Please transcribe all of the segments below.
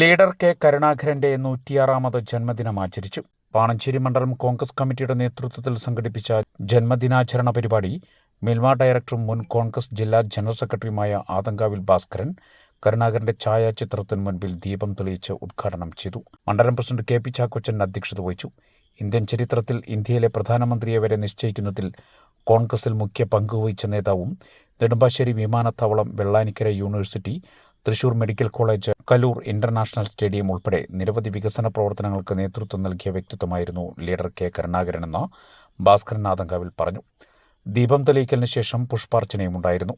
Leader K കരുണാകരന്റെ നൂറ്റിയാറാമത് ജന്മദിനം ആചരിച്ചു. പാണഞ്ചേരി മണ്ഡലം കോൺഗ്രസ് കമ്മിറ്റിയുടെ നേതൃത്വത്തിൽ സംഘടിപ്പിച്ച ജന്മദിനാചരണ പരിപാടി മിൽമ ഡയറക്ടറും മുൻ കോൺഗ്രസ് ജില്ലാ ജനറൽ സെക്രട്ടറിയുമായ ആതങ്കാവിൽ ഭാസ്കരൻ കരുണാകരന്റെ ഛായാചിത്രത്തിന് മുൻപിൽ ദീപം തെളിയിച്ച് ഉദ്ഘാടനം ചെയ്തു. മണ്ഡലം പ്രസിഡന്റ് കെ പി ചാക്കോച്ചൻ അധ്യക്ഷത വഹിച്ചു. ഇന്ത്യൻ ചരിത്രത്തിൽ ഇന്ത്യയിലെ പ്രധാനമന്ത്രിയെ വരെ നിശ്ചയിക്കുന്നതിൽ കോൺഗ്രസിൽ മുഖ്യ പങ്കുവഹിച്ച നേതാവും നെടുമ്പാശ്ശേരി വിമാനത്താവളം Vellanikkara university Thrissur medical college Kaloor international stadium ഉൾപ്പെടെ നിരവധി വികസന പ്രവർത്തനങ്ങൾക്ക് നേതൃത്വം നൽകിയ വ്യക്തിത്വമായിരുന്നു ലീഡർ കെ കരുണാകരനെന്ന് ഭാസ്കരൻ ആതങ്കാവിൽ പറഞ്ഞു. ദീപം തെളിയിക്കലിന് ശേഷം പുഷ്പാർച്ചനയും ഉണ്ടായിരുന്നു.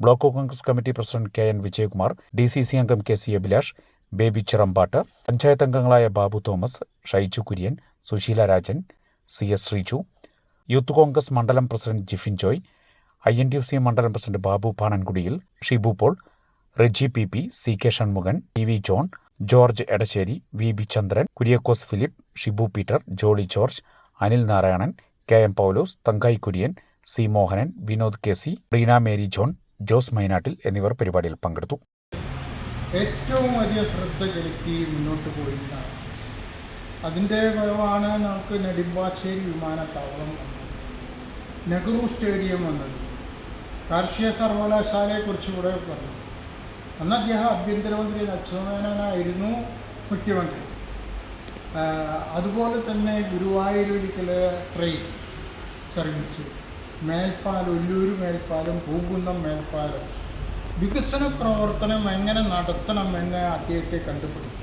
Block Congress committee president K N Vijayakumar D C C അംഗം കെ സി അഭിലാഷ് ബേബി ചിറമ്പാട്ട് പഞ്ചായത്ത് അംഗങ്ങളായ Babu Thomas Shaiju Kurian Susheela Rajan C S Sreeju youth Congress മണ്ഡലം president Jifin Joy I N D F C മണ്ഡലം president Babu പാണൻകുടിയിൽ Shibu Paul Reji P P C K Shanmukhan T V John George Edasseri V B Chandran Kuriakose Philip Shibu Peter Jolly George Anil Narayanan K M Paulose Thankayi Kurian C Mohanan Vinod K C Reena Mary John Jose മൈനാട്ടിൽ എന്നിവർ പരിപാടിയിൽ പങ്കെടുത്തു. ഏറ്റവും വലിയ ശ്രദ്ധ ചെലുത്തി മുന്നോട്ട് പോയിട്ടാണ്. അതിന്റെ ഫലമാണ് നമുക്ക് നെടുമ്പാശ്ശേരി വിമാനത്താവളം വന്നത്. നെഹ്റു സ്റ്റേഡിയം വന്നത്. കാർഷിക സർവകലാശാലയെക്കുറിച്ച് കൂടെ പറഞ്ഞു. അന്ന് അദ്ദേഹം ആഭ്യന്തരമന്ത്രി ലക്ഷ്മണനായിരുന്നു മുഖ്യമന്ത്രി. അതുപോലെ തന്നെ ഗുരുവായൂരിക്കലെ ട്രെയിൻ സർവീസ് മേൽപ്പാലം ഒല്ലൂർ മേൽപ്പാലം പൂങ്കുന്നം മേൽപ്പാലം വികസന പ്രവർത്തനം എങ്ങനെ നടത്തണമെന്ന് അദ്ദേഹത്തെ കണ്ടുപിടിക്കും.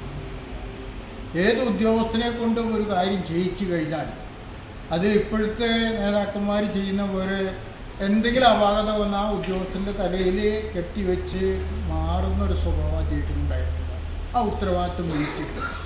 ഏത് ഉദ്യോഗസ്ഥനെ കൊണ്ടും ഒരു കാര്യം ചെയ്യിച്ചു കഴിഞ്ഞാൽ അത് ഇപ്പോഴത്തെ നേതാക്കന്മാർ ചെയ്യുന്ന പോലെ എന്തെങ്കിലും അപാകത വന്ന ആ ഉദ്യോഗസ്ഥന്റെ തലയിൽ കെട്ടിവെച്ച് മാറുന്നൊരു സ്വഭാവം അദ്ദേഹത്തിനുണ്ടായിരുന്നില്ല ആ ഉത്തരവാദിത്വം ഏറ്റെടുക്കും